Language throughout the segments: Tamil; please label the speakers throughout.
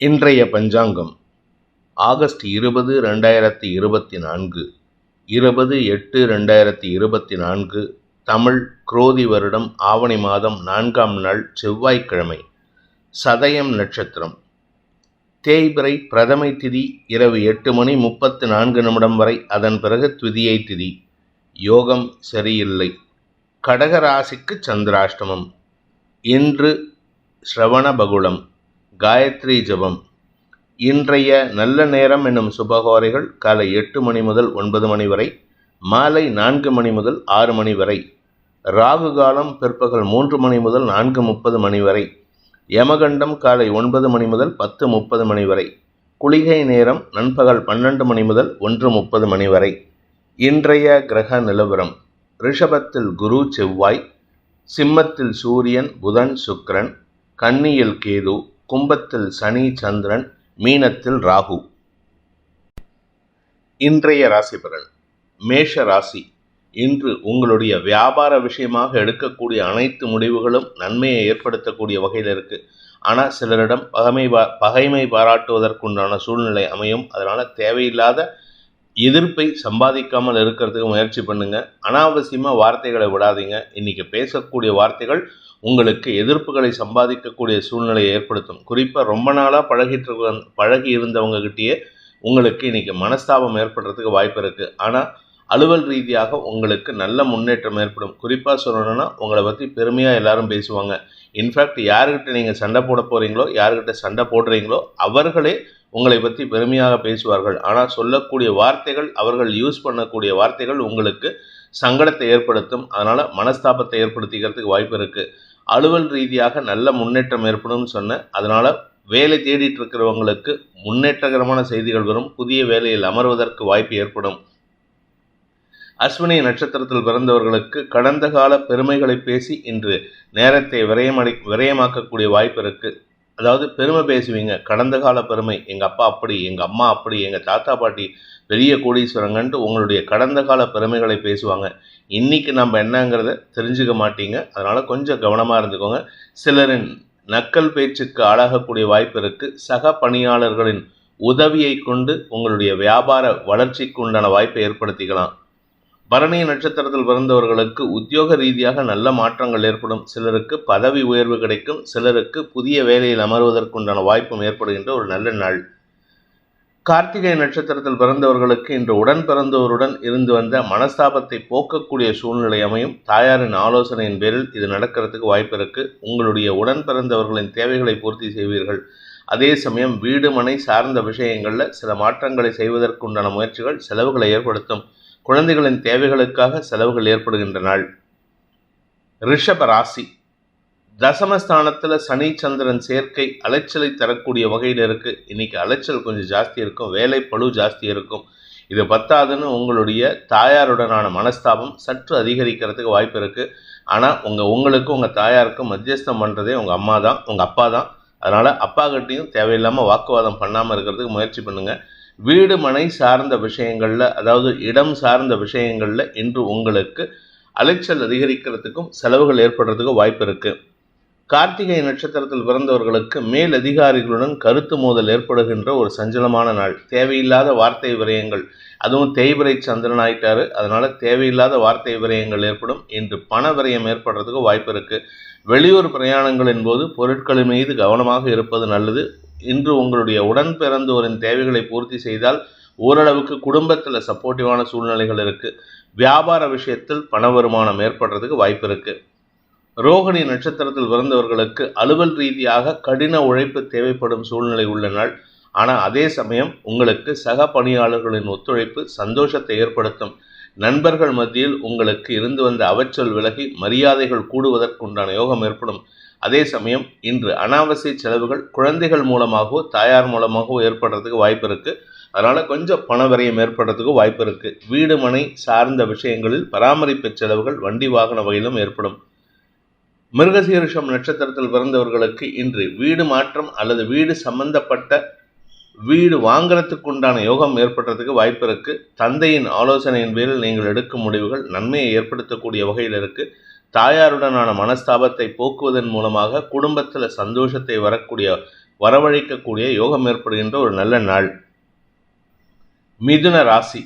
Speaker 1: இன்றைய பஞ்சாங்கம். ஆகஸ்ட் இருபது ரெண்டாயிரத்தி இருபத்தி நான்கு. இருபது எட்டு ரெண்டாயிரத்தி இருபத்தி நான்கு. தமிழ் குரோதி வருடம் ஆவணி மாதம் நான்காம் நாள் செவ்வாய்க்கிழமை. சதயம் நட்சத்திரம். தேய்பிறை பிரதமை திதி இரவு எட்டு மணி முப்பத்து நான்கு நிமிடம் வரை அதன் பிறகு துதியை திதி. யோகம் சரியில்லை. கடகராசிக்கு சந்திராஷ்டமம். இன்று ஸ்ரவண பகுளம். காயத்ரி ஜபம். இன்றைய நல்ல நேரம் என்னும் சுபகோரைகள் காலை எட்டு மணி முதல் ஒன்பது மணி வரை மாலை நான்கு மணி முதல் ஆறு மணி வரை ராகு காலம் பிற்பகல் மூன்று மணி முதல் நான்கு முப்பது மணி வரை யமகண்டம் காலை ஒன்பது மணி முதல் பத்து முப்பது மணி வரை குளிகை நேரம் நண்பகல் பன்னெண்டு மணி முதல் ஒன்று முப்பது மணி வரை. இன்றைய கிரக நிலவரம் ரிஷபத்தில் குரு செவ்வாய் சிம்மத்தில் சூரியன் புதன் சுக்ரன் கன்னியில் கேது கும்பத்தில் சனி சந்திரன் மீனத்தில் ராகு. இன்றைய ராசிபலன் மேஷ ராசி. இன்று உங்களுடைய வியாபார விஷயமாக எடுக்கக்கூடிய அனைத்து முடிவுகளும் நன்மையை ஏற்படுத்தக்கூடிய வகையில் இருக்குது ஆனால் சிலரிடம் பகைமை பகைமை பாராட்டுவதற்குண்டான சூழ்நிலை அமையும். அதனால் தேவையில்லாத எதிர்ப்பை சம்பாதிக்காமல் இருக்கிறதுக்கு முயற்சி பண்ணுங்க. அனாவசியமாக வார்த்தைகளை விடாதீங்க. இன்னைக்கு பேசக்கூடிய வார்த்தைகள் உங்களுக்கு எதிர்ப்புகளை சம்பாதிக்கக்கூடிய சூழ்நிலையை ஏற்படுத்தும். குறிப்பாக ரொம்ப நாளாக பழகிட்டு பழகி இருந்தவங்ககிட்டயே உங்களுக்கு இன்னைக்கு மனஸ்தாபம் ஏற்படுறதுக்கு வாய்ப்பு இருக்குது ஆனால் அலுவல் ரீதியாக உங்களுக்கு நல்ல முன்னேற்றம் ஏற்படும். குறிப்பாக சொல்லணும்னா உங்களை பற்றி பெருமையாக எல்லாரும் பேசுவாங்க. இன்ஃபேக்ட் யாருக்கிட்ட நீங்கள் சண்டை போட போகிறீங்களோ யாருக்கிட்ட சண்டை போடுறீங்களோ அவர்களே உங்களை பற்றி பெருமையாக பேசுவார்கள். ஆனால் சொல்லக்கூடிய வார்த்தைகள் அவர்கள் யூஸ் பண்ணக்கூடிய வார்த்தைகள் உங்களுக்கு சங்கடத்தை ஏற்படுத்தும். அதனால் மனஸ்தாபத்தை ஏற்படுத்திக்கிறதுக்கு வாய்ப்பு இருக்குது அலுவல் ரீதியாக நல்ல முன்னேற்றம் ஏற்படும்னு சொன்னேன் அதனால் வேலை தேடிட்டு இருக்கிறவங்களுக்கு முன்னேற்றகரமான செய்திகள் வரும். புதிய வேலையில் அமர்வதற்கு வாய்ப்பு ஏற்படும். அஸ்வினி நட்சத்திரத்தில் பிறந்தவர்களுக்கு கடந்த கால பெருமைகளை பேசி இன்று நேரத்தை விரயமடை விரயமாக்கக்கூடிய வாய்ப்பு இருக்குது அதாவது பெருமை பேசுவீங்க. கடந்த கால பெருமை எங்கள் அப்பா அப்படி எங்கள் அம்மா அப்படி எங்கள் தாத்தா பாட்டி பெரிய கோடீஸ்வரங்கன்ட்டு உங்களுடைய கடந்த கால பெருமைகளை பேசுவாங்க. இன்றைக்கி நம்ம என்னங்கிறத தெரிஞ்சுக்க மாட்டீங்க. அதனால் கொஞ்சம் கவனமாக இருந்துக்கோங்க. சிலரின் நக்கல் பேச்சுக்கு ஆளாகக்கூடிய வாய்ப்பு இருக்குது சக பணியாளர்களின் உதவியை கொண்டு உங்களுடைய வியாபார வளர்ச்சிக்கு உண்டான வாய்ப்பை ஏற்படுத்திக்கலாம். பரணி நட்சத்திரத்தில் பிறந்தவர்களுக்கு உத்தியோக ரீதியாக நல்ல மாற்றங்கள் ஏற்படும். சிலருக்கு பதவி உயர்வு கிடைக்கும். சிலருக்கு புதிய வேலையில் அமர்வதற்குண்டான வாய்ப்பும் ஏற்படுகின்ற ஒரு நல்ல நாள். கார்த்திகை நட்சத்திரத்தில் பிறந்தவர்களுக்கு இன்று உடன் பிறந்தவருடன் இருந்து வந்த மனஸ்தாபத்தை போக்கக்கூடிய சூழ்நிலை அமையும். தாயாரின் ஆலோசனையின் பேரில் இது நடக்கிறதுக்கு வாய்ப்பு இருக்கு. உங்களுடைய உடன் பிறந்தவர்களின் தேவைகளை பூர்த்தி செய்வீர்கள். அதே சமயம் வீடு மனை சார்ந்த விஷயங்களில் சில மாற்றங்களை செய்வதற்குண்டான முயற்சிகள் செலவுகளை ஏற்படுத்தும். குழந்தைகளின் தேவைகளுக்காக செலவுகள் ஏற்படுகின்ற நாள். ரிஷப ராசி. தசமஸ்தானத்தில் சனி சந்திரன் சேர்க்கை அலைச்சலை தரக்கூடிய வகையில் இருக்குது இன்றைக்கி அலைச்சல் கொஞ்சம் ஜாஸ்தி இருக்கும். வேலை பழு ஜாஸ்தி இருக்கும். இது பத்தாதுன்னு உங்களுடைய தாயாருடனான மனஸ்தாபம் சற்று அதிகரிக்கிறதுக்கு வாய்ப்பு இருக்குது ஆனால் உங்கள் உங்களுக்கும் உங்கள் தாயாருக்கும் மத்தியஸ்தம் பண்ணுறதே உங்கள் அம்மா தான் உங்கள் அப்பா தான் அதனால் அப்பா கிட்டேயும் தேவையில்லாமல் வாக்குவாதம் பண்ணாமல் இருக்கிறதுக்கு முயற்சி பண்ணுங்கள் வீடு மனை சார்ந்த விஷயங்களில் அதாவது இடம் சார்ந்த விஷயங்களில் இன்று உங்களுக்கு அலைச்சல் அதிகரிக்கிறதுக்கும் செலவுகள் ஏற்படுறதுக்கும் வாய்ப்பு இருக்குது கார்த்திகை நட்சத்திரத்தில் பிறந்தவர்களுக்கு மேல் அதிகாரிகளுடன் கருத்து மோதல் ஏற்படுகின்ற ஒரு சஞ்சலமான நாள். தேவையில்லாத வார்த்தை விரயங்கள். அதுவும் தேய்பிரை சந்திரன் ஆயிட்டாரு. அதனால தேவையில்லாத வார்த்தை விரயங்கள் ஏற்படும். இன்று பண விரயம் ஏற்படுறதுக்கு வாய்ப்பு இருக்குது வெளியூர் பிரயாணங்களின் போது பொருட்களின் மீது கவனமாக இருப்பது நல்லது. இன்று உங்களுடைய உடன் பிறந்தோரின் தேவைகளை பூர்த்தி செய்தால் ஓரளவுக்கு குடும்பத்தில் சப்போர்ட்டிவான சூழ்நிலைகள் இருக்குது வியாபார விஷயத்தில் பண வருமானம் ஏற்படுறதுக்கு வாய்ப்பு இருக்குது ரோகிணி நட்சத்திரத்தில் பிறந்தவர்களுக்கு அலுவல் ரீதியாக கடின உழைப்பு தேவைப்படும் சூழ்நிலை உள்ள நாள். ஆனால் அதே சமயம் உங்களுக்கு சக பணியாளர்களின் ஒத்துழைப்பு சந்தோஷத்தை ஏற்படுத்தும். நண்பர்கள் மத்தியில் உங்களுக்கு இருந்து வந்த அவச்சொல் விலகி மரியாதைகள் கூடுவதற்குண்டான யோகம் ஏற்படும். அதே சமயம் இன்று அனாவசிய செலவுகள் குழந்தைகள் மூலமாகவோ தாயார் மூலமாகவோ ஏற்படுறதுக்கு வாய்ப்பு இருக்குது அதனால் கொஞ்சம் பண ஏற்படுறதுக்கு வாய்ப்பு இருக்குது வீடு மனை சார்ந்த விஷயங்களில் பராமரிப்பு செலவுகள் வண்டி வாகன வகையிலும் ஏற்படும். மிருகசீரிஷம் நட்சத்திரத்தில் பிறந்தவர்களுக்கு இன்று வீடு மாற்றம் அல்லது வீடு சம்பந்தப்பட்ட வீடு வாங்குறதுக்கு உண்டான யோகம் ஏற்படுறதுக்கு வாய்ப்பு இருக்குது தந்தையின் ஆலோசனையின் பேரில் நீங்கள் எடுக்கும் முடிவுகள் நன்மையை ஏற்படுத்தக்கூடிய வகையில் இருக்குது தாயாருடனான மனஸ்தாபத்தை போக்குவதன் மூலமாக குடும்பத்தில் சந்தோஷத்தை வரக்கூடிய வரவழைக்கக்கூடிய யோகம் ஏற்படுகின்ற ஒரு நல்ல நாள். மிதுன ராசி.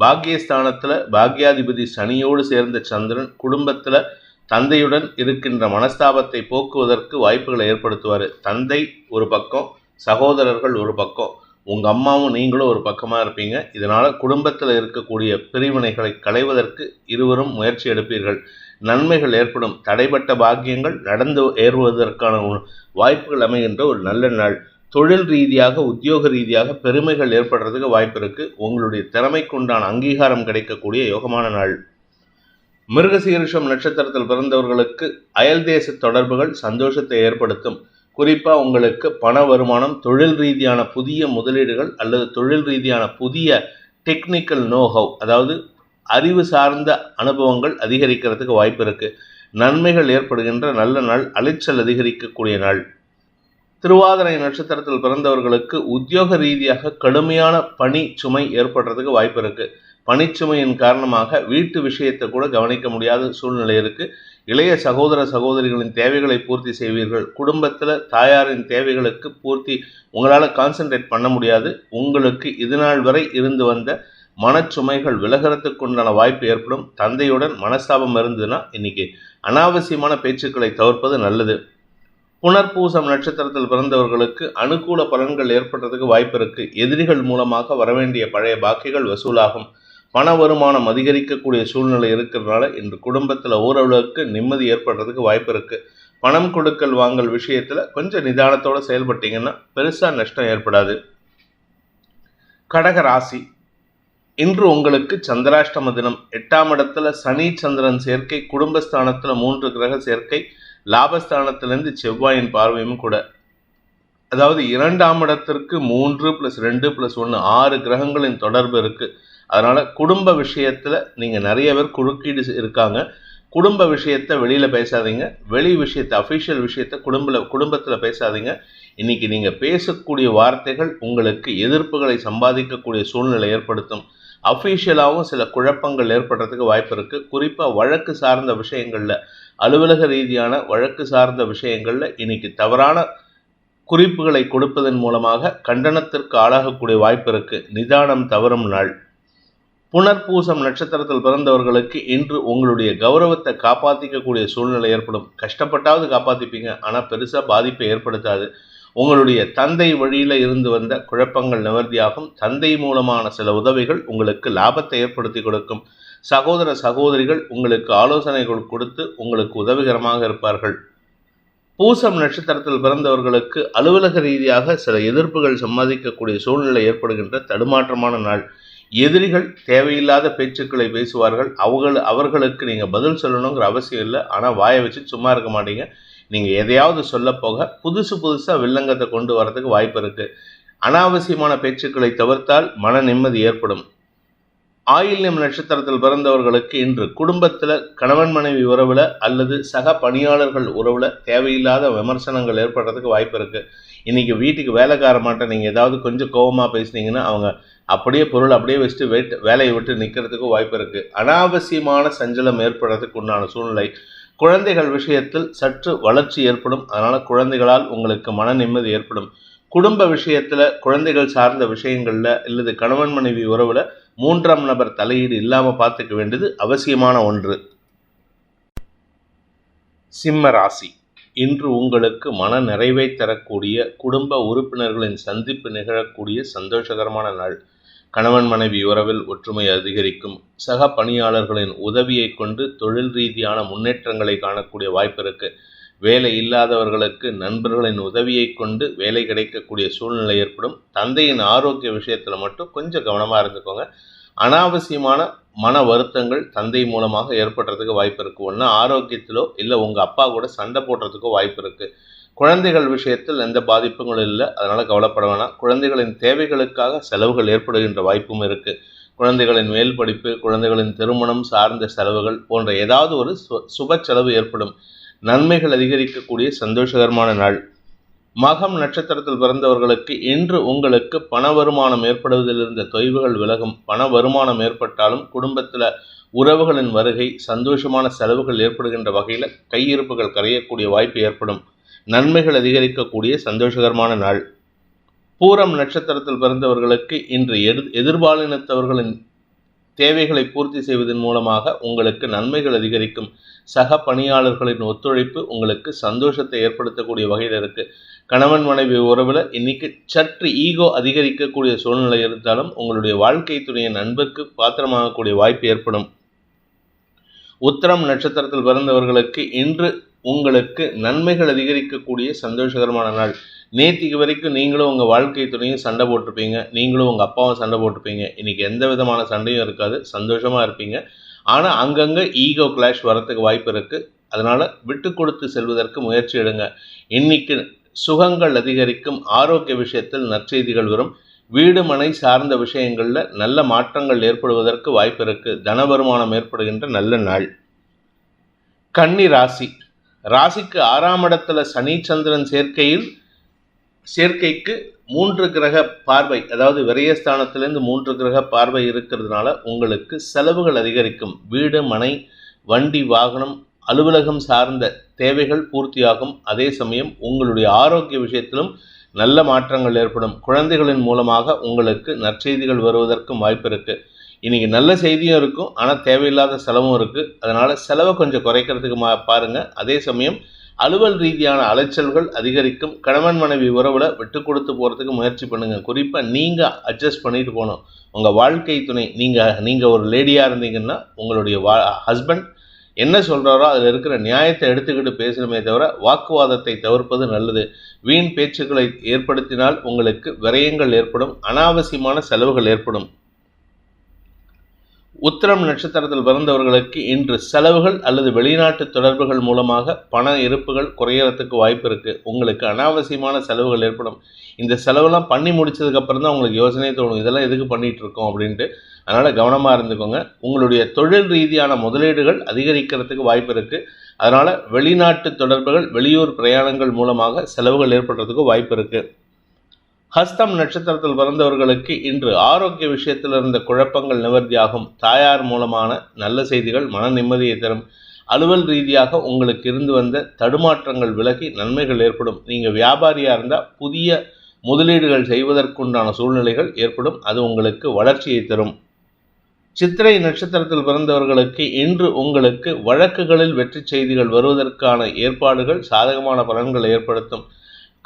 Speaker 1: பாக்கியஸ்தானத்தில் பாக்யாதிபதி சனியோடு சேர்ந்த சந்திரன் குடும்பத்தில் தந்தையுடன் இருக்கின்ற மனஸ்தாபத்தை போக்குவதற்கு வாய்ப்புகளை ஏற்படுத்துவார். தந்தை ஒரு பக்கம் சகோதரர்கள் ஒரு பக்கம் உங்கள் அம்மாவும் நீங்களும் ஒரு பக்கமாக இருப்பீங்க. இதனால் குடும்பத்தில் இருக்கக்கூடிய பிரிவினைகளை களைவதற்கு இருவரும் முயற்சி எடுப்பீர்கள். நன்மைகள் ஏற்படும். தடைப்பட்ட பாக்கியங்கள் நடந்து ஏறுவதற்கான வாய்ப்புகள் அமைகின்ற ஒரு நல்ல நாள். தொழில் ரீதியாக உத்தியோக ரீதியாக பெருமைகள் ஏற்படுறதுக்கு வாய்ப்பு இருக்குது உங்களுடைய திறமைக்குண்டான அங்கீகாரம் கிடைக்கக்கூடிய யோகமான நாள். மிருகசீரிஷம் நட்சத்திரத்தில் பிறந்தவர்களுக்கு அயல் தேச தொடர்புகள் சந்தோஷத்தை ஏற்படுத்தும். குறிப்பாக உங்களுக்கு பண வருமானம் தொழில் ரீதியான புதிய முதலீடுகள் அல்லது தொழில் ரீதியான புதிய டெக்னிக்கல் நோஹவ் அதாவது அறிவு சார்ந்த அனுபவங்கள் அதிகரிக்கிறதுக்கு வாய்ப்பு இருக்குது நன்மைகள் ஏற்படுகின்ற நல்ல நாள் அலைச்சல் அதிகரிக்கக்கூடிய நாள். திருவாதிரை நட்சத்திரத்தில் பிறந்தவர்களுக்கு உத்தியோக ரீதியாக கடுமையான பணி சுமை ஏற்படுறதுக்கு வாய்ப்பு இருக்குது பணிச்சுமையின் காரணமாக வீட்டு விஷயத்தை கூட கவனிக்க முடியாத சூழ்நிலை இருக்குது இளைய சகோதர சகோதரிகளின் தேவைகளை பூர்த்தி செய்வீர்கள். குடும்பத்தில் தாயாரின் தேவைகளுக்கு பூர்த்தி உங்களால் கான்சென்ட்ரேட் பண்ண முடியாது. உங்களுக்கு இது நாள் வரை இருந்து வந்த மனச்சுமைகள் விலகிறதுக்கு உண்டான வாய்ப்பு ஏற்படும். தந்தையுடன் மனஸ்தாபம் இருந்ததுன்னா இன்னைக்கு அனாவசியமான பேச்சுக்களை தவிர்ப்பது நல்லது. புனர்பூசம் நட்சத்திரத்தில் பிறந்தவர்களுக்கு அனுகூல பலன்கள் ஏற்படுறதுக்கு வாய்ப்பு இருக்கு. எதிரிகள் மூலமாக வரவேண்டிய பழைய பாக்கிகள் வசூலாகும். பண வருமானம் அதிகரிக்கக்கூடிய சூழ்நிலை இருக்கிறதுனால இன்று குடும்பத்தில் ஓரளவுக்கு நிம்மதி ஏற்படுறதுக்கு வாய்ப்பு இருக்குது பணம் கொடுக்கல் வாங்கல் விஷயத்தில் கொஞ்சம் நிதானத்தோடு செயல்பட்டீங்கன்னா பெருசாக நஷ்டம் ஏற்படாது. கடக ராசி. இன்று உங்களுக்கு சந்திராஷ்டம தினம். எட்டாம் இடத்துல சனி சந்திரன் சேர்க்கை குடும்பஸ்தானத்தில் மூன்று கிரக சேர்க்கை லாபஸ்தானத்திலிருந்து செவ்வாயின் பார்வையும் கூட. அதாவது இரண்டாம் இடத்திற்கு மூன்று ப்ளஸ் ரெண்டு ப்ளஸ் ஒன்று ஆறு கிரகங்களின் தொடர்பு இருக்குது அதனால் குடும்ப விஷயத்தில் நீங்கள் நிறைய பேர் குறுக்கீடு இருக்காங்க. குடும்ப விஷயத்தை வெளியில் பேசாதீங்க. வெளி விஷயத்தை அஃபிஷியல் விஷயத்தை குடும்ப குடும்பத்தில் பேசாதீங்க. இன்றைக்கி நீங்கள் பேசக்கூடிய வார்த்தைகள் உங்களுக்கு எதிர்ப்புகளை சம்பாதிக்கக்கூடிய சூழ்நிலை ஏற்படுத்தும். அஃபீஷியலாகவும் சில குழப்பங்கள் ஏற்படுறதுக்கு வாய்ப்பு இருக்குது குறிப்பாக வழக்கு சார்ந்த விஷயங்களில் அலுவலக ரீதியான வழக்கு சார்ந்த விஷயங்களில் இன்றைக்கி தவறான குறிப்புகளை கொடுப்பதன் மூலமாக கண்டனத்திற்கு ஆளாகக்கூடிய வாய்ப்பு இருக்குது நிதானம் தவறும் நாள். புனர்பூசம் நட்சத்திரத்தில் பிறந்தவர்களுக்கு இன்று உங்களுடைய கௌரவத்தை காப்பாற்றிக்கக்கூடிய சூழ்நிலை ஏற்படும். கஷ்டப்பட்டாவது காப்பாற்றிப்பீங்க ஆனால் பெருசாக பாதிப்பை ஏற்படுத்தாது. உங்களுடைய தந்தை வழியில் இருந்து வந்த குழப்பங்கள் நிவர்த்தியாகும். தந்தை மூலமான சில உதவிகள் உங்களுக்கு லாபத்தை ஏற்படுத்தி கொடுக்கும். சகோதர சகோதரிகள் உங்களுக்கு ஆலோசனைகள் கொடுத்து உங்களுக்கு உதவிகரமாக இருப்பார்கள். பூசம் நட்சத்திரத்தில் பிறந்தவர்களுக்கு அலுவலக ரீதியாக சில எதிர்ப்புகள் சம்பாதிக்கக்கூடிய சூழ்நிலை ஏற்படுகின்ற தடுமாற்றமான நாள். எதிரிகள் தேவையில்லாத பேச்சுக்களை பேசுவார்கள். அவர்கள் அவர்களுக்கு நீங்கள் பதில் சொல்லணுங்கிற அவசியம் இல்லை. ஆனால் வாயை வச்சு சும்மா இருக்க மாட்டீங்க. நீங்கள் எதையாவது சொல்ல போக புதுசு புதுசாக வில்லங்கத்தை கொண்டு வரதுக்கு வாய்ப்பு இருக்குது அனாவசியமான பேச்சுக்களை தவிர்த்தால் மன நிம்மதி ஏற்படும். ஆயில்யம் நட்சத்திரத்தில் பிறந்தவர்களுக்கு இன்று குடும்பத்தில் கணவன் மனைவி உறவில் அல்லது சக பணியாளர்கள் உறவில் தேவையில்லாத விமர்சனங்கள் ஏற்படுறதுக்கு வாய்ப்பு இருக்குது இன்றைக்கி வீட்டுக்கு வேலைக்கார மாட்டேன் நீங்கள் ஏதாவது கொஞ்சம் கோபமாக பேசுனீங்கன்னா அவங்க அப்படியே பொருள் அப்படியே வச்சுட்டு வெட் வேலையை விட்டு நிற்கிறதுக்கும் வாய்ப்பு இருக்குது அனாவசியமான சஞ்சலம் ஏற்படுறதுக்கு உண்டான சூழ்நிலை குழந்தைகள் விஷயத்தில் சற்று வளர்ச்சி ஏற்படும். அதனால் குழந்தைகளால் உங்களுக்கு மன நிம்மதி ஏற்படும். குடும்ப விஷயத்தில் குழந்தைகள் சார்ந்த விஷயங்களில் அல்லது கணவன் மனைவி உறவில் மூன்றாம் நபர் தலையீடு இல்லாமல் பார்த்துக்க வேண்டியது அவசியமான ஒன்று. சிம்ம ராசி. இன்று உங்களுக்கு மன நிறைவை தரக்கூடிய குடும்ப உறுப்பினர்களின் சந்திப்பு நிகழக்கூடிய சந்தோஷகரமான நாள். கணவன் மனைவி உறவில் ஒற்றுமை அதிகரிக்கும். சக பணியாளர்களின் உதவியை கொண்டு தொழில் ரீதியான முன்னேற்றங்களை காணக்கூடிய வாய்ப்பு இருக்கு. வேலை இல்லாதவர்களுக்கு நண்பர்களின் உதவியை கொண்டு வேலை கிடைக்கக்கூடிய சூழ்நிலை ஏற்படும். தந்தையின் ஆரோக்கிய விஷயத்தில் மட்டும் கொஞ்சம் கவனமாக இருந்துக்கோங்க. அனாவசியமான மன வருத்தங்கள் தந்தை மூலமாக ஏற்படுறதுக்கு வாய்ப்பு இருக்குது ஒன்று ஆரோக்கியத்திலோ இல்லை உங்கள் அப்பா கூட சண்டை போடுறதுக்கோ வாய்ப்பு இருக்குது குழந்தைகள் விஷயத்தில் எந்த பாதிப்புகளும் இல்லை. அதனால் கவலைப்பட வேணாம். குழந்தைகளின் தேவைகளுக்காக செலவுகள் ஏற்படுகின்ற வாய்ப்பும் இருக்குது குழந்தைகளின் மேல் படிப்பு குழந்தைகளின் திருமணம் சார்ந்த செலவுகள் போன்ற ஏதாவது ஒரு சுப செலவு ஏற்படும். நன்மைகள் அதிகரிக்கக்கூடிய சந்தோஷகரமான நாள். மகம் நட்சத்திரத்தில் பிறந்தவர்களுக்கு இன்று உங்களுக்கு பண வருமானம் ஏற்படுவதில் இருந்த தொய்வுகள் விலகும். பண வருமானம் ஏற்பட்டாலும் குடும்பத்தில் உறவுகளின் வருகை சந்தோஷமான செலவுகள் ஏற்படுகின்ற வகையில் கையிருப்புகள் கரையக்கூடிய வாய்ப்பு ஏற்படும். நன்மைகள் அதிகரிக்கக்கூடிய சந்தோஷகரமான நாள். பூரம் நட்சத்திரத்தில் பிறந்தவர்களுக்கு இன்று எதிர்பாலினத்தவர்களின் தேவைகளை பூர்த்தி செய்வதன் மூலமாக உங்களுக்கு நன்மைகள் அதிகரிக்கும். சக பணியாளர்களின் ஒத்துழைப்பு உங்களுக்கு சந்தோஷத்தை ஏற்படுத்தக்கூடிய வகையில் இருக்கு. கணவன் மனைவி உறவில் இன்னைக்கு சற்று ஈகோ அதிகரிக்கக்கூடிய சூழ்நிலை இருந்தாலும் உங்களுடைய வாழ்க்கை துணையின் நண்பருக்கு பாத்திரமாகக்கூடிய வாய்ப்பு ஏற்படும். உத்தரம் நட்சத்திரத்தில் பிறந்தவர்களுக்கு இன்று உங்களுக்கு நன்மைகள் அதிகரிக்கக்கூடிய சந்தோஷகரமான நாள். நேத்திக்கு வரைக்கும் நீங்களும் உங்கள் வாழ்க்கை துணையும் சண்டை போட்டிருப்பீங்க. நீங்களும் உங்கள் அப்பாவும் சண்டை போட்டிருப்பீங்க. இன்றைக்கி எந்த விதமான சண்டையும் இருக்காது. சந்தோஷமாக இருப்பீங்க. ஆனால் அங்கங்கே ஈகோ கிளாஷ் வரத்துக்கு வாய்ப்பு இருக்குது அதனால் விட்டு கொடுத்து செல்வதற்கு முயற்சி எடுங்க. இன்னைக்கு சுகங்கள் அதிகரிக்கும். ஆரோக்கிய விஷயத்தில் நற்செய்திகள் வரும். வீடு மனை சார்ந்த விஷயங்களில் நல்ல மாற்றங்கள் ஏற்படுவதற்கு வாய்ப்பு இருக்குது தன வருமானம் ஏற்படுகின்ற நல்ல நாள். கன்னி ராசி. ராசிக்கு ஆறாம் இடத்துல சனி சந்திரன் சேர்க்கையில் சேர்க்கைக்கு மூன்று கிரக பார்வை அதாவது விரயஸ்தானத்திலிருந்து மூன்று கிரக பார்வை இருக்கிறதுனால உங்களுக்கு செலவுகள் அதிகரிக்கும். வீடு மனை வண்டி வாகனம் அலுவலகம் சார்ந்த தேவைகள் பூர்த்தியாகும். அதே சமயம் உங்களுடைய ஆரோக்கிய விஷயத்திலும் நல்ல மாற்றங்கள் ஏற்படும். குழந்தைகளின் மூலமாக உங்களுக்கு நற்செய்திகள் வருவதற்கும் வாய்ப்பு இருக்குது இன்றைக்கி நல்ல செய்தியும் இருக்கும் ஆனால் தேவையில்லாத செலவும் இருக்குது அதனால் செலவை கொஞ்சம் குறைக்கிறதுக்கு மா பாருங்கள் அதே சமயம் அலுவல் ரீதியான அலைச்சல்கள் அதிகரிக்கும். கணவன் மனைவி உறவில் விட்டு கொடுத்து போகிறதுக்கு முயற்சி பண்ணுங்கள் குறிப்பாக நீங்கள் அட்ஜஸ்ட் பண்ணிட்டு போகணும் உங்கள் வாழ்க்கை துணை நீங்கள் நீங்கள் ஒரு லேடியாக இருந்தீங்கன்னா உங்களுடைய வா ஹஸ்பண்ட் என்ன சொல்கிறாரோ அதில் இருக்கிற நியாயத்தை எடுத்துக்கிட்டு பேசணுமே தவிர வாக்குவாதத்தை தவிர்ப்பது நல்லது. வீண் பேச்சுக்களை ஏற்படுத்தினால் உங்களுக்கு விரயங்கள் ஏற்படும். அனாவசியமான செலவுகள் ஏற்படும். உத்திரம் நட்சத்திரத்தில் பிறந்தவர்களுக்கு இன்று செலவுகள் அல்லது வெளிநாட்டு தொடர்புகள் மூலமாக பண இருப்புகள் குறையறதுக்கு வாய்ப்பு இருக்குது உங்களுக்கு அனாவசியமான செலவுகள் ஏற்படும். இந்த செலவெல்லாம் பண்ணி முடிச்சதுக்கப்புறம் தான் உங்களுக்கு யோசனையே தோணும். இதெல்லாம் எதுக்கு பண்ணிகிட்டு இருக்கோம் அப்படின்ட்டு. அதனால் கவனமாக இருந்துக்கோங்க. உங்களுடைய தொழில் ரீதியான முதலீடுகள் அதிகரிக்கிறதுக்கு வாய்ப்பு இருக்குது அதனால் வெளிநாட்டு தொடர்புகள் வெளியூர் பிரயாணங்கள் மூலமாக செலவுகள் ஏற்படுறதுக்கு வாய்ப்பு இருக்குது ஹஸ்தம் நட்சத்திரத்தில் பிறந்தவர்களுக்கு இன்று ஆரோக்கிய விஷயத்தில் இருந்த குழப்பங்கள் நிவர்த்தியாகும். தாயார் மூலமான நல்ல செய்திகள் மன நிம்மதியை தரும். அலுவல் ரீதியாக உங்களுக்கு இருந்து வந்த தடுமாற்றங்கள் விலகி நன்மைகள் ஏற்படும். நீங்கள் வியாபாரியாக இருந்தால் புதிய முதலீடுகள் செய்வதற்குண்டான சூழ்நிலைகள் ஏற்படும். அது உங்களுக்கு வளர்ச்சியை தரும். சித்திரை நட்சத்திரத்தில் பிறந்தவர்களுக்கு இன்று உங்களுக்கு வழக்குகளில் வெற்றி செய்திகள் வருவதற்கான ஏற்பாடுகள் சாதகமான பலன்களை ஏற்படுத்தும்.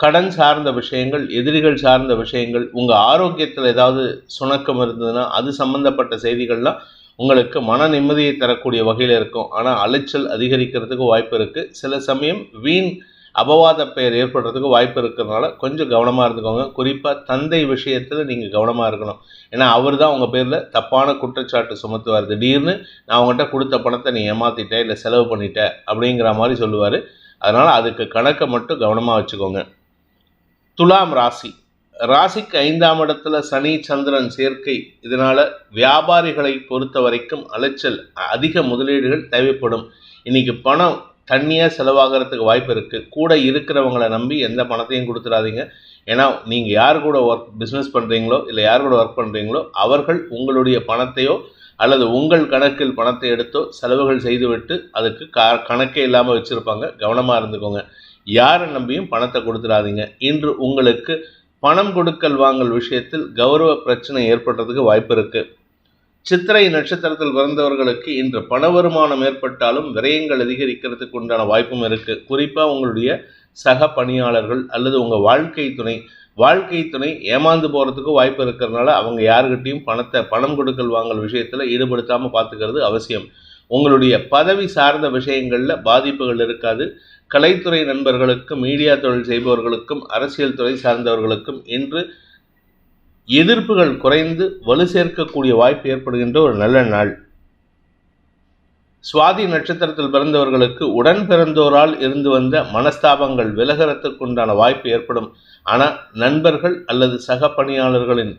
Speaker 1: கடன் சார்ந்த விஷயங்கள் எதிரிகள் சார்ந்த விஷயங்கள் உங்கள் ஆரோக்கியத்தில் ஏதாவது சுணக்கம் இருந்ததுன்னா அது சம்மந்தப்பட்ட செய்திகள்லாம் உங்களுக்கு மன நிம்மதியை தரக்கூடிய வகையில் இருக்கும். ஆனால் அலைச்சல் அதிகரிக்கிறதுக்கு வாய்ப்பு இருக்குது சில சமயம் வீண் அபவாத பெயர் ஏற்படுறதுக்கு வாய்ப்பு இருக்கிறதுனால கொஞ்சம் கவனமாக இருந்துக்கோங்க. குறிப்பாக தந்தை விஷயத்தில் நீங்கள் கவனமாக இருக்கணும். ஏன்னா அவர் தான் உங்கள் பேரில் தப்பான குற்றச்சாட்டு சுமத்துவார். திடீர்னு நான் அவங்ககிட்ட கொடுத்த பணத்தை நீ ஏமாற்றிட்ட இல்லை செலவு பண்ணிட்ட அப்படிங்கிற மாதிரி சொல்லுவார். அதனால் அதுக்கு கணக்கை மட்டும் கவனமாக வச்சுக்கோங்க. துலாம் ராசி. ராசிக்கு ஐந்தாம் இடத்துல சனி சந்திரன் சேர்க்கை. இதனால் வியாபாரிகளை பொறுத்த வரைக்கும் அலைச்சல் அதிக முதலீடுகள் தேவைப்படும். இன்றைக்கி பணம் தண்ணியாக செலவாகிறதுக்கு வாய்ப்பு இருக்குது கூட இருக்கிறவங்கள நம்பி எந்த பணத்தையும் கொடுத்துடாதீங்க. ஏன்னா நீங்கள் யார் கூட ஒர்க் பிஸ்னஸ் பண்ணுறீங்களோ இல்லை யார் கூட ஒர்க் பண்ணுறீங்களோ அவர்கள் உங்களுடைய பணத்தையோ அல்லது உங்கள் கணக்கில் பணத்தை எடுத்தோ செலவுகள் செய்துவிட்டு அதுக்கு க கணக்கே இல்லாமல் வச்சுருப்பாங்க. கவனமாக இருந்துக்கோங்க. யாரை நம்பியும் பணத்தை கொடுத்துடாதீங்க. இன்று உங்களுக்கு பணம் கொடுக்கல் வாங்கல் விஷயத்தில் கௌரவ பிரச்சனை ஏற்படுறதுக்கு வாய்ப்பு இருக்குது சித்திரை நட்சத்திரத்தில் பிறந்தவர்களுக்கு இன்று பண வருமானம் ஏற்பட்டாலும் விரயங்கள் அதிகரிக்கிறதுக்கு உண்டான வாய்ப்பும் இருக்குது குறிப்பாக உங்களுடைய சக பணியாளர்கள் அல்லது உங்கள் வாழ்க்கை துணை வாழ்க்கை துணை ஏமாந்து போகிறதுக்கும் வாய்ப்பு இருக்கிறதுனால அவங்க யாருக்கிட்டையும் பணத்தை பணம் கொடுக்கல் வாங்கல் விஷயத்தில் ஈடுபடுத்தாமல் பார்த்துக்கிறது அவசியம். உங்களுடைய பதவி சார்ந்த விஷயங்களில் பாதிப்புகள் இருக்காது. கலைத்துறை நண்பர்களுக்கும் மீடியா தொழில் செய்பவர்களுக்கும் அரசியல் துறை சார்ந்தவர்களுக்கும் இன்று எதிர்ப்புகள் குறைந்து வலு சேர்க்கக்கூடிய வாய்ப்பு ஏற்படுகின்ற ஒரு நல்ல நாள். சுவாதி நட்சத்திரத்தில் பிறந்தவர்களுக்கு உடன் பிறந்தோரால் இருந்து வந்த மனஸ்தாபங்கள் விலகிறதுக்குண்டான வாய்ப்பு ஏற்படும். ஆனால் நண்பர்கள் அல்லது சக பணியாளர்களின்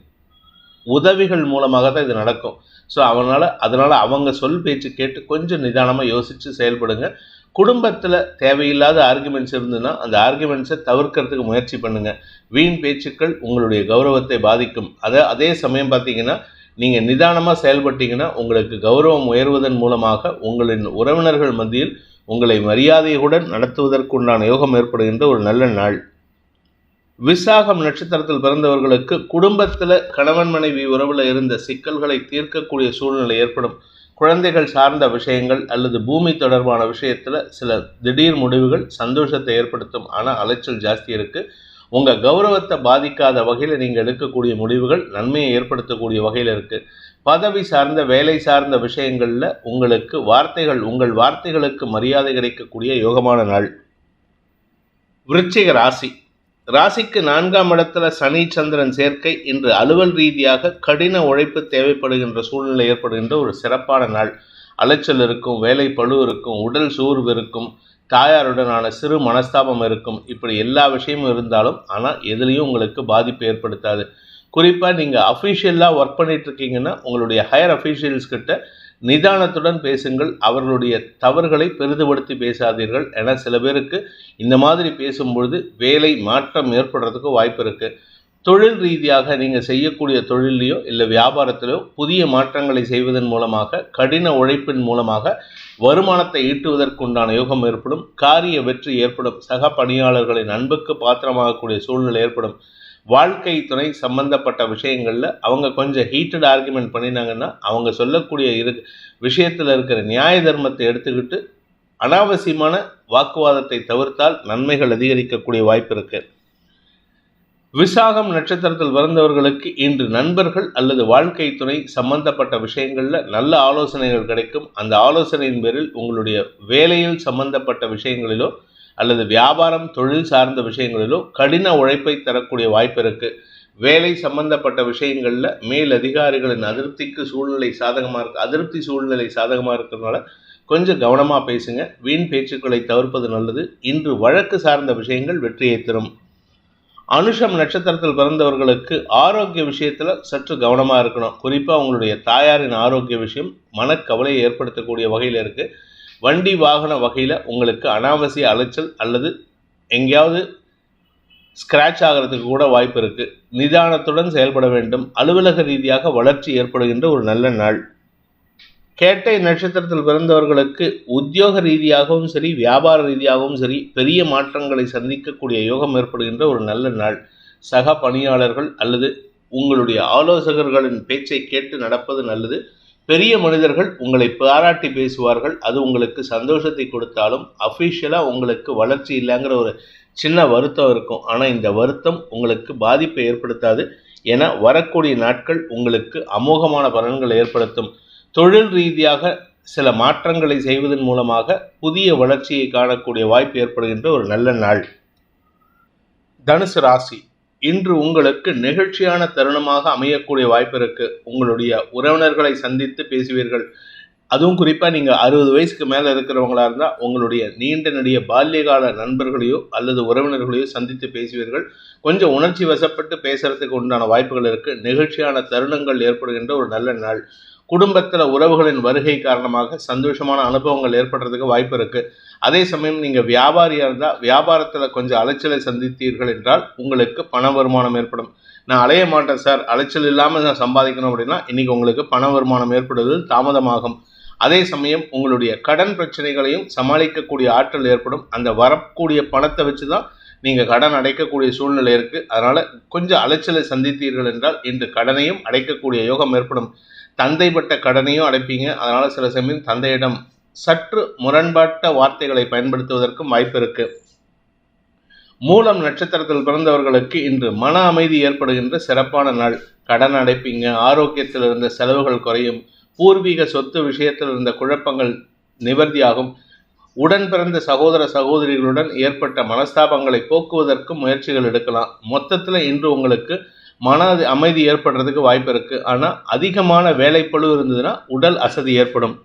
Speaker 1: உதவிகள் மூலமாக தான் இது நடக்கும். ஸோ அவனால் அதனால் அவங்க சொல் பேச்சு கேட்டு கொஞ்சம் நிதானமாக யோசித்து செயல்படுங்க. குடும்பத்தில் தேவையில்லாத ஆர்குமெண்ட்ஸ் இருந்ததுன்னா அந்த ஆர்குமெண்ட்ஸை தவிர்க்கிறதுக்கு முயற்சி பண்ணுங்கள் வீண் பேச்சுக்கள் உங்களுடைய கௌரவத்தை பாதிக்கும். அதை அதே சமயம் பார்த்தீங்கன்னா நீங்கள் நிதானமாக செயல்பட்டீங்கன்னா உங்களுக்கு கௌரவம் உயர்வதன் மூலமாக உங்களின் உறவினர்கள் மத்தியில் உங்களை மரியாதையுடன் நடத்துவதற்குண்டான யோகம் ஏற்படுகின்ற ஒரு நல்ல நாள். விசாகம் நட்சத்திரத்தில் பிறந்தவர்களுக்கு குடும்பத்தில் கணவன் மனைவி உறவில் இருந்த சிக்கல்களை தீர்க்கக்கூடிய சூழ்நிலை ஏற்படும். குழந்தைகள் சார்ந்த விஷயங்கள் அல்லது பூமி தொடர்பான விஷயத்தில் சில திடீர் முடிவுகள் சந்தோஷத்தை ஏற்படுத்தும். ஆனால் அலைச்சல் ஜாஸ்தி இருக்குது உங்கள் கௌரவத்தை பாதிக்காத வகையில் நீங்கள் எடுக்கக்கூடிய முடிவுகள் நன்மையை ஏற்படுத்தக்கூடிய வகையில் இருக்குது பதவி சார்ந்த வேலை சார்ந்த விஷயங்களில் உங்களுக்கு வார்த்தைகள் உங்கள் வார்த்தைகளுக்கு மரியாதை கிடைக்கக்கூடிய யோகமான நாள். விருச்சிக ராசி. ராசிக்கு நான்காம் இடத்துல சனி சந்திரன் சேர்க்கை இன்று அலுவல் ரீதியாக கடின உழைப்பு தேவைப்படுகின்ற சூழ்நிலை ஏற்படுகின்ற ஒரு சிறப்பான நாள். அலைச்சல் இருக்கும் வேலை பழு இருக்கும் உடல் சோர்வு இருக்கும் தாயாருடனான சிறு மனஸ்தாபம் இருக்கும். இப்படி எல்லா விஷயமும் இருந்தாலும் ஆனால் எதுலேயும் உங்களுக்கு பாதிப்பு ஏற்படுத்தாது. குறிப்பாக நீங்கள் அஃபீஷியலாக ஒர்க் பண்ணிட்டு இருக்கீங்கன்னா உங்களுடைய ஹையர் அஃபீஷியல்ஸ் கிட்ட நிதானத்துடன் பேசுங்கள். அவர்களுடைய தவறுகளை பெரிதுபடுத்தி பேசாதீர்கள் என சில பேருக்கு இந்த மாதிரி பேசும்பொழுது வேலை மாற்றம் ஏற்படுறதுக்கு வாய்ப்பு இருக்குது தொழில் ரீதியாக நீங்கள் செய்யக்கூடிய தொழிலையோ இல்லை வியாபாரத்திலோ புதிய மாற்றங்களை செய்வதன் மூலமாக கடின உழைப்பின் மூலமாக வருமானத்தை ஈட்டுவதற்குண்டான யோகம் ஏற்படும். காரிய வெற்றி ஏற்படும். சக பணியாளர்களின் அன்புக்கு பாத்திரமாகக்கூடிய சூழ்நிலை ஏற்படும். வாழ்க்கை துணை சம்பந்தப்பட்ட விஷயங்களில் அவங்க கொஞ்சம் ஹீட்டட் ஆர்குமெண்ட் பண்ணினாங்கன்னா அவங்க சொல்லக்கூடிய இரு விஷயத்தில் இருக்கிற நியாய தர்மத்தை எடுத்துக்கிட்டு அனாவசியமான வாக்குவாதத்தை தவிர்த்தால் நன்மைகள் அதிகரிக்கக்கூடிய வாய்ப்பு இருக்குது விசாகம் நட்சத்திரத்தில் பிறந்தவர்களுக்கு இன்று நண்பர்கள் அல்லது வாழ்க்கை துணை சம்பந்தப்பட்ட விஷயங்களில் நல்ல ஆலோசனைகள் கிடைக்கும். அந்த ஆலோசனையின் பேரில் உங்களுடைய வேலையில் சம்பந்தப்பட்ட விஷயங்களிலோ அல்லது வியாபாரம் தொழில் சார்ந்த விஷயங்களிலோ கடின உழைப்பை தரக்கூடிய வாய்ப்பு இருக்குது வேலை சம்பந்தப்பட்ட விஷயங்களில் மேல் அதிகாரிகளின் அதிருப்திக்கு சூழ்நிலை சாதகமாக இருக்கு. அதிருப்தி சூழ்நிலை சாதகமாக இருக்கிறதுனால கொஞ்சம் கவனமாக பேசுங்க. வீண் பேச்சுக்களை தவிர்ப்பது நல்லது. இன்று வழக்கு சார்ந்த விஷயங்கள் வெற்றியை தரும். அனுஷம் நட்சத்திரத்தில் பிறந்தவர்களுக்கு ஆரோக்கிய விஷயத்தில் சற்று கவனமாக இருக்கணும். குறிப்பாக உங்களுடைய தாயாரின் ஆரோக்கிய விஷயம் மனக்கவலையை ஏற்படுத்தக்கூடிய வகையில் இருக்குது வண்டி வாகன வகையில் உங்களுக்கு அனாவசிய அலைச்சல் அல்லது எங்கேயாவது ஸ்க்ராட்ச் ஆகிறதுக்கு கூட வாய்ப்பு இருக்குது நிதானத்துடன் செயல்பட வேண்டும். அலுவலக ரீதியாக வளர்ச்சி ஏற்படுகின்ற ஒரு நல்ல நாள். கேட்டை நட்சத்திரத்தில் பிறந்தவர்களுக்கு உத்தியோக ரீதியாகவும் சரி வியாபார ரீதியாகவும் சரி பெரிய மாற்றங்களை சந்திக்கக்கூடிய யோகம் ஏற்படுகின்ற ஒரு நல்ல நாள். சக பணியாளர்கள் அல்லது உங்களுடைய ஆலோசகர்களின் பேச்சை கேட்டு நடப்பது நல்லது. பெரிய மனிதர்கள் உங்களை பாராட்டி பேசுவார்கள். அது உங்களுக்கு சந்தோஷத்தை கொடுத்தாலும் அஃபிஷியலாக உங்களுக்கு வளர்ச்சி இல்லைங்கிற ஒரு சின்ன வருத்தம் இருக்கும். ஆனால் இந்த வருத்தம் உங்களுக்கு பாதிப்பை ஏற்படுத்தாது. என வரக்கூடிய நாட்கள் உங்களுக்கு அமோகமான பலன்களை ஏற்படுத்தும். தொழில் ரீதியாக சில மாற்றங்களை செய்வதன் மூலமாக புதிய வளர்ச்சியை காணக்கூடிய வாய்ப்பு ஏற்படுகின்ற ஒரு நல்ல நாள். தனுசு ராசி. இன்று உங்களுக்கு நெகிழ்ச்சியான தருணமாக அமையக்கூடிய வாய்ப்பு இருக்கு உங்களுடைய உறவினர்களை சந்தித்து பேசுவீர்கள். அதுவும் குறிப்பாக நீங்கள் அறுபது வயசுக்கு மேலே இருக்கிறவங்களா இருந்தால் உங்களுடைய நீண்ட நெடிய பால்யகால நண்பர்களையோ அல்லது உறவினர்களையோ சந்தித்து பேசுவீர்கள். கொஞ்சம் உணர்ச்சி வசப்பட்டு பேசுறதுக்கு உண்டான வாய்ப்புகள் இருக்குது நெகிழ்ச்சியான தருணங்கள் ஏற்படுகின்ற ஒரு நல்ல நாள். குடும்பத்தில் உறவுகளின் வருகை காரணமாக சந்தோஷமான அனுபவங்கள் ஏற்படுறதுக்கு வாய்ப்பு இருக்குது அதே சமயம் நீங்கள் வியாபாரியாக இருந்தால் வியாபாரத்தில் கொஞ்சம் அலைச்சலை சந்தித்தீர்கள் என்றால் உங்களுக்கு பண வருமானம் ஏற்படும். நான் அலைய மாட்டேன் சார். அலைச்சல் இல்லாமல் நான் சம்பாதிக்கணும் அப்படின்னா இன்றைக்கி உங்களுக்கு பண வருமானம் ஏற்படுவது தாமதமாகும். அதே சமயம் உங்களுடைய கடன் பிரச்சனைகளையும் சமாளிக்கக்கூடிய ஆற்றல் ஏற்படும். அந்த வரக்கூடிய பணத்தை வச்சு தான் நீங்கள் கடன் அடைக்கக்கூடிய சூழ்நிலை இருக்குது அதனால் கொஞ்சம் அலைச்சலை சந்தித்தீர்கள் என்றால் இன்று கடனையும் அடைக்கக்கூடிய யோகம் ஏற்படும். தந்தைப்பட்ட கடனையும் அடைப்பீங்க. அதனால் சில சமயம் தந்தையிடம் சற்று முரண்பாட்ட வார்த்தைகளை பயன்படுத்துவதற்கும் வாய்ப்பு இருக்கு. மூலம் நட்சத்திரத்தில் பிறந்தவர்களுக்கு இன்று மன அமைதி ஏற்படுகின்ற சிறப்பான நாள். கடன் அடைப்பீங்க. ஆரோக்கியத்தில் இருந்த செலவுகள் குறையும். பூர்வீக சொத்து விஷயத்தில் இருந்த குழப்பங்கள் நிவர்த்தியாகும். உடன் பிறந்த சகோதர சகோதரிகளுடன் ஏற்பட்ட மனஸ்தாபங்களை போக்குவதற்கும் முயற்சிகள் எடுக்கலாம். மொத்தத்தில் இன்று உங்களுக்கு மன அமைதி ஏற்படுறதுக்கு வாய்ப்பு இருக்குது ஆனால் அதிகமான வேலைப்பழு இருந்ததுன்னா உடல் அசதி ஏற்படும்.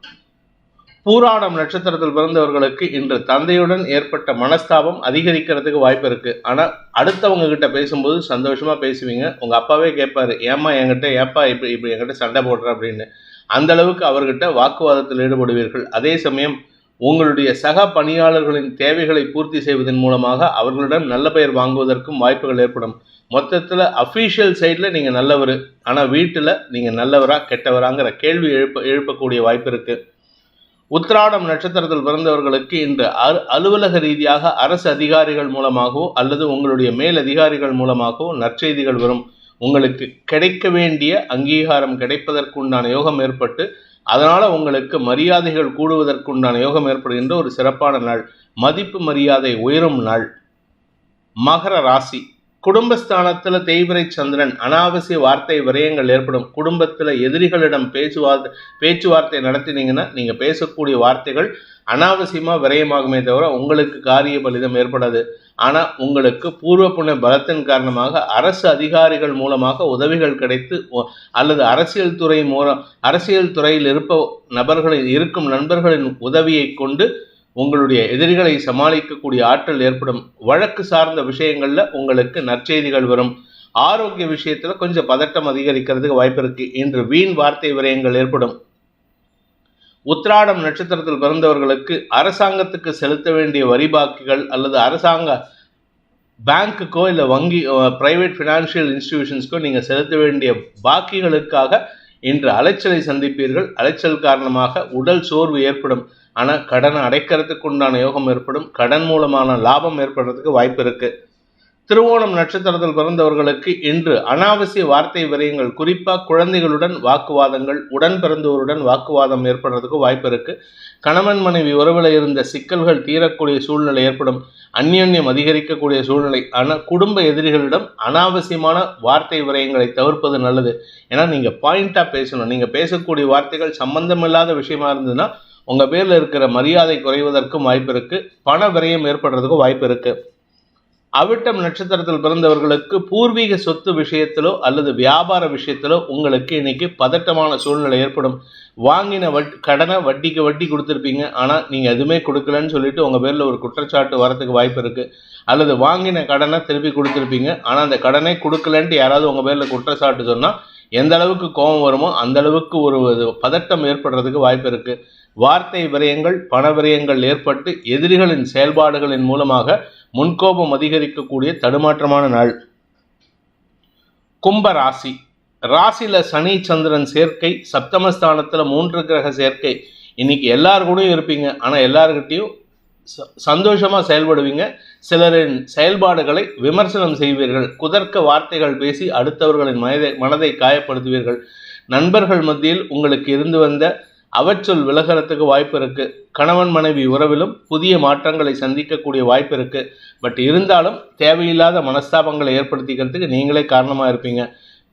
Speaker 1: பூராடம் நட்சத்திரத்தில் பிறந்தவர்களுக்கு இன்று தந்தையுடன் ஏற்பட்ட மனஸ்தாபம் அதிகரிக்கிறதுக்கு வாய்ப்பு இருக்குது ஆனால் அடுத்தவங்க கிட்ட பேசும்போது சந்தோஷமாக பேசுவீங்க. உங்கள் அப்பாவே கேட்பாரு ஏம்மா என்கிட்ட ஏப்பா இப்படி இப்படி என்கிட்ட சண்டை போடுற? அப்படின்னு. அந்த அளவுக்கு அவர்கிட்ட வாக்குவாதத்தில் ஈடுபடுவீர்கள். அதே சமயம் உங்களுடைய சக பணியாளர்களின் தேவைகளை பூர்த்தி செய்வதன் மூலமாக அவர்களிடம் நல்ல பெயர் வாங்குவதற்கும் வாய்ப்புகள் ஏற்படும். மொத்தத்தில் அஃபீஷியல் சைடில் நீங்கள் நல்லவர் ஆனால் வீட்டில் நீங்கள் நல்லவரா கெட்டவராங்கிற கேள்வி எழுப்ப எழுப்பக்கூடிய வாய்ப்பு இருக்குது உத்திராடம் நட்சத்திரத்தில் பிறந்தவர்களுக்கு இன்று அரு அலுவலக ரீதியாக அரசு அதிகாரிகள் மூலமாகவோ அல்லது உங்களுடைய மேல் அதிகாரிகள் மூலமாகவோ நற்செய்திகள் வரும். உங்களுக்கு கிடைக்க வேண்டிய அங்கீகாரம் கிடைப்பதற்குண்டான யோகம் ஏற்பட்டு அதனால் உங்களுக்கு மரியாதைகள் கூடுவதற்குண்டான யோகம் ஏற்படுகின்ற ஒரு சிறப்பான நாள். மதிப்பு மரியாதை உயரும் நாள். மகர ராசி. குடும்பஸ்தானத்தில் தேய்பிரை சந்திரன் அனாவசிய வார்த்தை விரயங்கள் ஏற்படும். குடும்பத்தில் எதிரிகளிடம் பேச்சுவார்த்தை பேச்சுவார்த்தை நடத்தினீங்கன்னா நீங்கள் பேசக்கூடிய வார்த்தைகள் அனாவசியமாக விரயமாகுமே தவிர உங்களுக்கு காரிய பலிதம் ஏற்படாது. ஆனால் உங்களுக்கு பூர்வ புண்ணிய பலத்தின் காரணமாக அரசு அதிகாரிகள் மூலமாக உதவிகள் கிடைத்து அல்லது அரசியல் துறை மூலம் அரசியல் துறையில் இருப்ப நபர்களின் இருக்கும் நண்பர்களின் உதவியை கொண்டு உங்களுடைய எதிரிகளை சமாளிக்கக்கூடிய ஆற்றல் ஏற்படும் வழக்கு சார்ந்த விஷயங்கள்ல உங்களுக்கு நற்செய்திகள் வரும். ஆரோக்கிய விஷயத்துல கொஞ்சம் பதட்டம் அதிகரிக்கிறதுக்கு வாய்ப்பு இருக்கு. இன்று வீண் வார்த்தை விரயங்கள் ஏற்படும். உத்ராடம் நட்சத்திரத்தில் பிறந்தவர்களுக்கு அரசாங்கத்துக்கு செலுத்த வேண்டிய வரி பாக்கிகள் அல்லது அரசாங்க பேங்க்குக்கோ இல்லை வங்கி பிரைவேட் ஃபினான்ஷியல் இன்ஸ்டிடியூஷன்ஸ்க்கோ நீங்கள் செலுத்த வேண்டிய பாக்கிகளுக்காக இன்று அலைச்சலை சந்திப்பீர்கள். அலைச்சல் காரணமாக உடல் சோர்வு ஏற்படும். ஆனால் கடனை அடைக்கிறதுக்கு உண்டான யோகம் ஏற்படும். கடன் மூலமான லாபம் ஏற்படுறதுக்கு வாய்ப்பு இருக்கு. திருவோணம் நட்சத்திரத்தில் பிறந்தவர்களுக்கு இன்று அனாவசிய வார்த்தை விரயங்கள் குறிப்பாக குழந்தைகளுடன் வாக்குவாதங்கள் உடன் பிறந்தவருடன் வாக்குவாதம் ஏற்படுறதுக்கு வாய்ப்பு இருக்கு. கணவன் மனைவி உறவில் இருந்த சிக்கல்கள் தீரக்கூடிய சூழ்நிலை ஏற்படும். அந்யோன்யம் அதிகரிக்கக்கூடிய சூழ்நிலை. ஆனால் குடும்ப எதிரிகளிடம் அனாவசியமான வார்த்தை விரயங்களை தவிர்ப்பது நல்லது. ஏன்னா நீங்கள் பாயிண்டாக பேசணும். நீங்கள் பேசக்கூடிய வார்த்தைகள் சம்பந்தமில்லாத விஷயமா இருந்ததுன்னா உங்கள் பேரில் இருக்கிற மரியாதை குறைவதற்கும் வாய்ப்பு இருக்குது பண விரயம் ஏற்படுறதுக்கும் வாய்ப்பு இருக்குது அவிட்டம் நட்சத்திரத்தில் பிறந்தவர்களுக்கு பூர்வீக சொத்து விஷயத்திலோ அல்லது வியாபார விஷயத்திலோ உங்களுக்கு இன்னைக்கு பதட்டமான சூழ்நிலை ஏற்படும். வாங்கின வட் கடனை வட்டிக்கு வட்டி கொடுத்துருப்பீங்க. ஆனால் நீங்கள் எதுவுமே கொடுக்கலன்னு சொல்லிட்டு உங்கள் பேரில் ஒரு குற்றச்சாட்டு வரதுக்கு வாய்ப்பு இருக்குது அல்லது வாங்கின கடனை திருப்பி கொடுத்துருப்பீங்க. ஆனால் அந்த கடனை கொடுக்கலன்ட்டு யாராவது உங்கள் பேரில் குற்றச்சாட்டு சொன்னால் எந்த அளவுக்கு கோபம் வருமோ அந்த அளவுக்கு ஒரு இது பதட்டம் ஏற்படுறதுக்கு வாய்ப்பு இருக்குது வார்த்தை விரயங்கள் பண விரயங்கள் ஏற்பட்டு எதிரிகளின் செயல்பாடுகளின் மூலமாக முன்கோபம் அதிகரிக்கக்கூடிய தடுமாற்றமான நாள். கும்ப ராசி. ராசியில சனி சந்திரன் சேர்க்கை சப்தமஸ்தானத்தில் மூன்று கிரக சேர்க்கை. இன்னைக்கு எல்லார் கூடயும் இருப்பீங்க. ஆனால் எல்லார்கிட்டையும் ச- செயல்படுவீங்க. சிலரின் செயல்பாடுகளை விமர்சனம் செய்வீர்கள். குதர்க்க வார்த்தைகள் பேசி அடுத்தவர்களின் மனதை மனதை காயப்படுத்துவீர்கள். நண்பர்கள் மத்தியில் உங்களுக்கு இருந்து வந்த அவச்சொல் விலகறதுக்கு வாய்ப்பு இருக்கு. கணவன் மனைவி உறவிலும் புதிய மாற்றங்களை சந்திக்கக்கூடிய வாய்ப்பு இருக்கு. பட் இருந்தாலும் தேவையில்லாத மனஸ்தாபங்களை ஏற்படுத்திக்கிறதுக்கு நீங்களே காரணமாக இருப்பீங்க.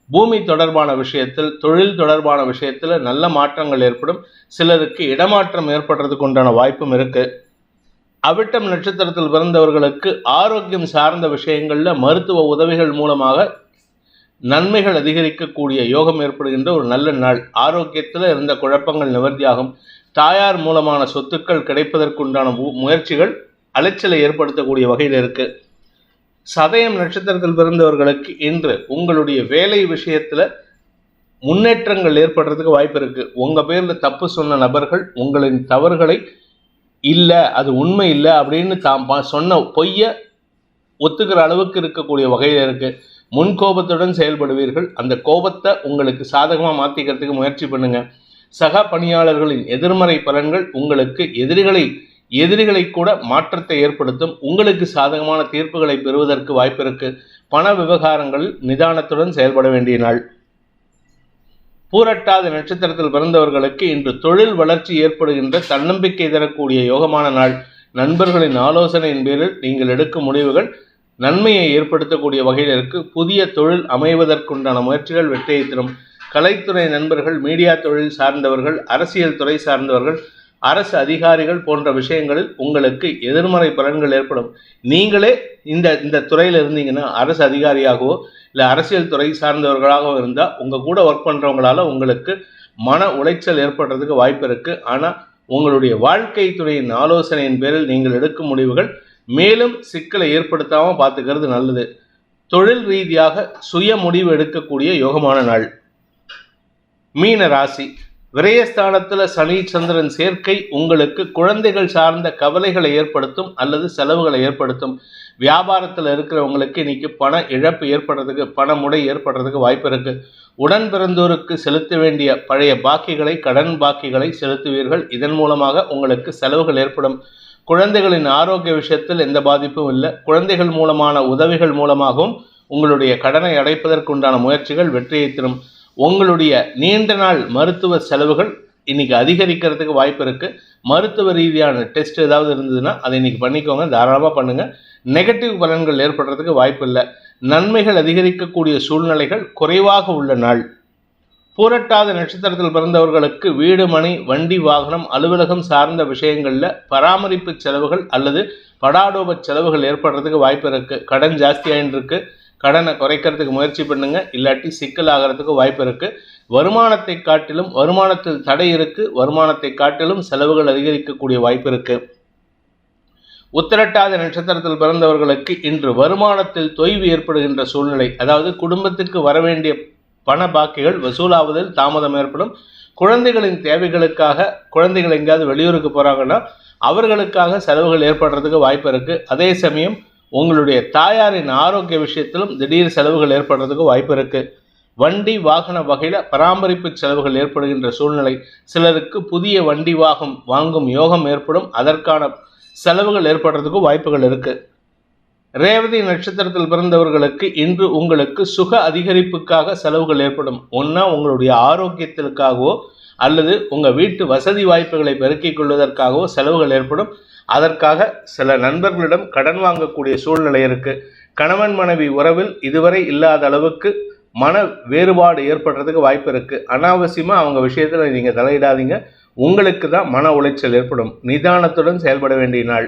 Speaker 1: பூமி தொடர்பான விஷயத்தில் தொழில் தொடர்பான விஷயத்தில் நல்ல மாற்றங்கள் ஏற்படும். சிலருக்கு இடமாற்றம் ஏற்படுறதுக்கு உண்டான வாய்ப்பும் இருக்கு. அவிட்டம் நட்சத்திரத்தில் பிறந்தவர்களுக்கு ஆரோக்கியம் சார்ந்த விஷயங்களில் மருத்துவ உதவிகள் மூலமாக நன்மைகள் அதிகரிக்கக்கூடிய யோகம் ஏற்படுகின்ற ஒரு நல்ல நாள். ஆரோக்கியத்தில் இருந்த குழப்பங்கள் நிவர்த்தியாகும். தாயார் மூலமான சொத்துக்கள் கிடைப்பதற்குண்டான மு- முயற்சிகள் அலைச்சலை ஏற்படுத்தக்கூடிய வகையில் இருக்கு. சதயம் நட்சத்திரத்தில் பிறந்தவர்களுக்கு இன்று உங்களுடைய வேலை விஷயத்தில் முன்னேற்றங்கள் ஏற்படுறதுக்கு வாய்ப்பு இருக்கு. உங்க பேர்ல தப்பு சொன்ன நபர்கள் உங்களின் தவறுகளை இல்லை அது உண்மை இல்லை அப்படின்னு தாம் பா- சொன்ன பொய்யை ஒத்துக்கிற அளவுக்கு இருக்கக்கூடிய வகையில் இருக்குது முன்கோபத்துடன் செயல்படுவீர்கள். அந்த கோபத்தை உங்களுக்கு சாதகமாக மாற்றிக்கிறதுக்கு முயற்சி பண்ணுங்க. சக பணியாளர்களின் எதிர்மறை பலன்கள் உங்களுக்கு எதிரிகளை எதிரிகளை கூட மாற்றத்தை ஏற்படுத்தும். உங்களுக்கு சாதகமான தீர்ப்புகளை பெறுவதற்கு வாய்ப்பு இருக்கு பண விவகாரங்களில் நிதானத்துடன் செயல்பட வேண்டிய நாள். பூரட்டாத நட்சத்திரத்தில் பிறந்தவர்களுக்கு இன்று தொழில் வளர்ச்சி ஏற்படுகின்ற தன்னம்பிக்கை தரக்கூடிய யோகமான நாள். நண்பர்களின் ஆலோசனையின் பேரில் நீங்கள் எடுக்கும் முடிவுகள் நன்மையை ஏற்படுத்தக்கூடிய வகையில் இருக்கு. புதிய தொழில் அமைவதற்குண்டான முயற்சிகள் வெற்றியை தரும் கலைத்துறை நண்பர்கள் மீடியா தொழில் சார்ந்தவர்கள் அரசியல் துறை சார்ந்தவர்கள் அரசு அதிகாரிகள் போன்ற விஷயங்களில் உங்களுக்கு எதிர்மறை பலன்கள் ஏற்படும். நீங்களே இந்த இந்த துறையில் இருந்தீங்கன்னா அரசு அதிகாரியாகவோ இல்லை அரசியல் துறை சார்ந்தவர்களாகவும் இருந்தால் உங்கள் கூட ஒர்க் பண்ணுறவங்களால உங்களுக்கு மன உளைச்சல் ஏற்படுறதுக்கு வாய்ப்பு இருக்குது ஆனால் உங்களுடைய வாழ்க்கை துறையின் ஆலோசனையின் பேரில் நீங்கள் எடுக்கும் முடிவுகள் மேலும் சிக்கலை ஏற்படுத்தாமல் பார்த்துக்கிறது நல்லது. தொழில் ரீதியாக சுய முடிவு எடுக்கக்கூடிய யோகமான நாள். மீன ராசி. விரயஸ்தானத்தில் சனி சந்திரன் சேர்க்கை உங்களுக்கு குழந்தைகள் சார்ந்த கவலைகளை ஏற்படுத்தும் அல்லது செலவுகளை ஏற்படுத்தும். வியாபாரத்தில் இருக்கிறவங்களுக்கு இன்னைக்கு பண இழப்பு ஏற்படுறதுக்கு பண முடை ஏற்படுறதுக்கு வாய்ப்பு இருக்கு. உடன் பிறந்தோருக்கு செலுத்த வேண்டிய பழைய பாக்கிகளை கடன் பாக்கிகளை செலுத்துவீர்கள். இதன் மூலமாக உங்களுக்கு செலவுகள் ஏற்படும். குழந்தைகளின் ஆரோக்கிய விஷயத்தில் எந்த பாதிப்பும் இல்லை. குழந்தைகள் மூலமான உதவிகள் மூலமாகவும் உங்களுடைய கடனை அடைப்பதற்குண்டான முயற்சிகள் வெற்றியை தரும். உங்களுடைய நீண்ட நாள் மருத்துவ செலவுகள் இன்னைக்கு அதிகரிக்கிறதுக்கு வாய்ப்பு இருக்கு. மருத்துவ ரீதியான டெஸ்ட் ஏதாவது இருந்ததுன்னா அதை இன்னைக்கு பண்ணிக்கோங்க. தாராளமாக பண்ணுங்க. நெகட்டிவ் பலன்கள் ஏற்படுறதுக்கு வாய்ப்பு இல்லை. நன்மைகள் அதிகரிக்கக்கூடிய சூழ்நிலைகள் குறைவாக உள்ள நாள். பூரட்டாத நட்சத்திரத்தில் பிறந்தவர்களுக்கு வீடு மனை வண்டி வாகனம் அலுவலகம் சார்ந்த விஷயங்களில் பராமரிப்பு செலவுகள் அல்லது படாடோப செலவுகள் ஏற்படுறதுக்கு வாய்ப்பு இருக்கு. கடன் ஜாஸ்தியாயின்னு இருக்கு கடனை குறைக்கிறதுக்கு முயற்சி பண்ணுங்க. இல்லாட்டி சிக்கல் ஆகிறதுக்கு வாய்ப்பு இருக்கு. வருமானத்தை காட்டிலும் வருமானத்தில் தடை இருக்கு. வருமானத்தை காட்டிலும் செலவுகள் அதிகரிக்கக்கூடிய வாய்ப்பு இருக்கு. உத்திரட்டாத நட்சத்திரத்தில் பிறந்தவர்களுக்கு இன்று வருமானத்தில் தொய்வு ஏற்படுகின்ற சூழ்நிலை அதாவது குடும்பத்துக்கு வரவேண்டிய பண பாக்கிகள் வசூலாவதில் தாமதம் ஏற்படும். குழந்தைகளின் தேவைகளுக்காக குழந்தைகள் எங்கேயாவது வெளியூருக்கு போகிறாங்கன்னா அவர்களுக்காக செலவுகள் ஏற்படுறதுக்கு வாய்ப்பு இருக்குது அதே சமயம் உங்களுடைய தாயாரின் ஆரோக்கிய விஷயத்திலும் திடீர் செலவுகள் ஏற்படுறதுக்கு வாய்ப்பு இருக்குது வண்டி வாகன வகையில் பராமரிப்பு செலவுகள் ஏற்படுகின்ற சூழ்நிலை சிலருக்கு புதிய வண்டி வாகம் வாங்கும் யோகம் ஏற்படும். அதற்கான செலவுகள் ஏற்படுறதுக்கும் வாய்ப்புகள் இருக்குது ரேவதி நட்சத்திரத்தில் பிறந்தவர்களுக்கு இன்று உங்களுக்கு சுக அதிகரிப்புக்காக செலவுகள் ஏற்படும். ஒன்றா உங்களுடைய ஆரோக்கியத்திற்காகவோ அல்லது உங்கள் வீட்டு வசதி வாய்ப்புகளை பெருக்கிக் கொள்வதற்காகவோ செலவுகள் ஏற்படும். அதற்காக சில நண்பர்களிடம் கடன் வாங்கக்கூடிய சூழ்நிலை இருக்கு. கணவன் மனைவி உறவில் இதுவரை இல்லாத அளவுக்கு மன வேறுபாடு ஏற்படுறதுக்கு வாய்ப்பு இருக்கு. அனாவசியமாக அவங்க விஷயத்தில் நீங்கள் தலையிடாதீங்க. உங்களுக்கு தான் மன உளைச்சல் ஏற்படும். நிதானத்துடன் செயல்பட வேண்டிய நாள்.